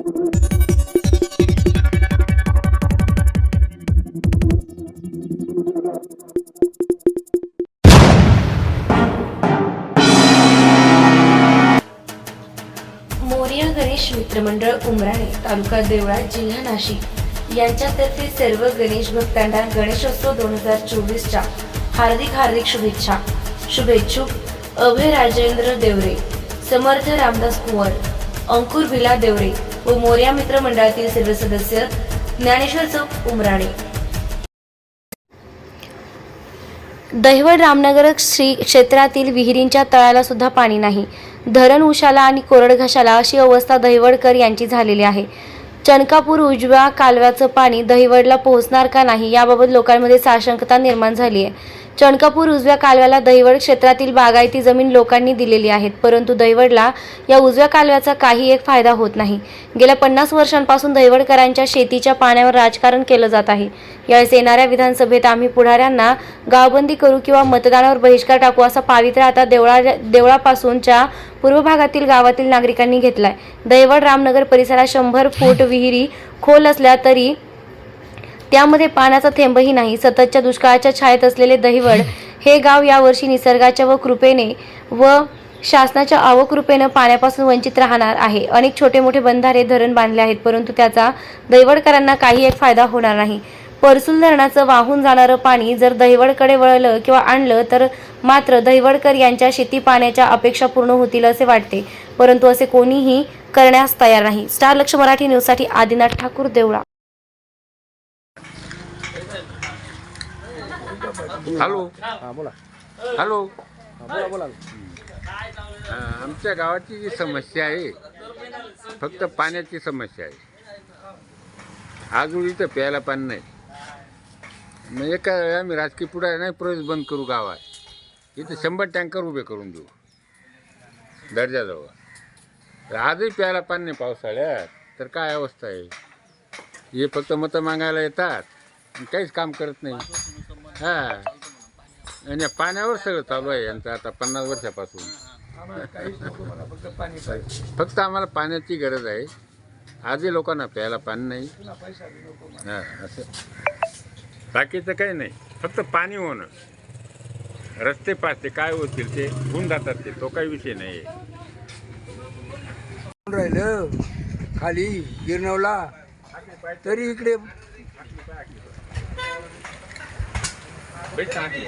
मोरिया गणेश मित्रमंडळ उमराणे तालुका देवळा जिल्हा नाशिक. यांच्यातर्फे सर्व गणेश भक्तांना गणेशोत्सव दोन हजार चोवीसच्या हार्दिक हार्दिक शुभेच्छा. शुभेच्छुक अभय राजेंद्र देवरे समर्थ रामदास कुंवर अंकुर विला देवरे व मोर्या मित्र मंडळातील सर्व सदस्य ज्ञानेश्वर चौक उमराणे. दहिवड रामनगर श्री क्षेत्रातील विहिरींच्या तळाला सुद्धा पाणी नाही. धरण उशाला आणि कोरड घशाला अशी अवस्था दहिवडकर यांची झालेली आहे. चनकापूर उजव्या कालव्याचं पाणी दहिवडला पोहोचणार का नाही याबाबत लोकांमध्ये साशंकता निर्माण झाली आहे. चणकापूर उजव्या कालव्याला दहिवड क्षेत्रातील बागायती जमीन लोकांनी दिलेली आहेत परंतु दहिवडला या उजव्या कालव्याचा काही एक फायदा होत नाही. गेल्या पन्नास वर्षांपासून दहिवडकरांच्या शेतीच्या पाण्यावर राजकारण केलं जात आहे. यावेळेस येणाऱ्या विधानसभेत आम्ही पुढाऱ्यांना गावबंदी करू किंवा मतदानावर बहिष्कार टाकू असा पावित्र्य आता देवळा देवळापासूनच्या पूर्व भागातील गावातील नागरिकांनी घेतलाय. दहिवड रामनगर परिसरात शंभर फूट विहिरी खोल असल्या तरी त्यामध्ये पाण्याचा थेंबही नाही. सततच्या दुष्काळाच्या छायेत असलेले दहिवड हे गाव यावर्षी निसर्गाच्या व कृपेने व शासनाच्या अवकृपेनं पाण्यापासून वंचित राहणार आहे. अनेक छोटे मोठे बंधारे धरण बांधले आहेत परंतु त्याचा दैवडकरांना काही एक फायदा होणार नाही. परसूल धरणाचं वाहून जाणारं पाणी जर दहिवडकडे वळलं किंवा आणलं तर मात्र दहिवडकर यांच्या शेती पाण्याच्या अपेक्षा पूर्ण होतील असे वाटते. परंतु असे कोणीही करण्यास तयार नाही. स्टार लक्ष मराठी न्यूजसाठी आदिनाथ ठाकूर देवळा. हॅलो. हा बोला. हॅलो. हा, बोला बोला. अ, आमच्या गावाची जी समस्या आहे फक्त पाण्याची समस्या आहे. अजून इथं प्यायला पाणी नाही. मग एका आम्ही राजकीय पुढे नाही प्रवेश बंद करू गावात. इथं शंभर टँकर उभे करून देऊ दर्जाजवळ. तर आजही प्यायला पाणी नाही पावसाळ्यात. तर काय अवस्था आहे? हे फक्त मतं मागायला येतात. आणि काहीच काम करत नाही. हा. आणि पाण्यावर सगळं चालू आहे यांचं आता पन्नास वर्षापासून. फक्त आम्हाला पाण्याची गरज आहे. आजही लोकांना प्यायला पाणी नाही. हा असं. बाकीचं काही नाही. फक्त पाणी होणं. रस्ते पाचते काय होतील ते होऊन जातात ते. तो काही विषय नाही आहे. राहिलं? खाली गिरनवला. तरी इकडे. 没差几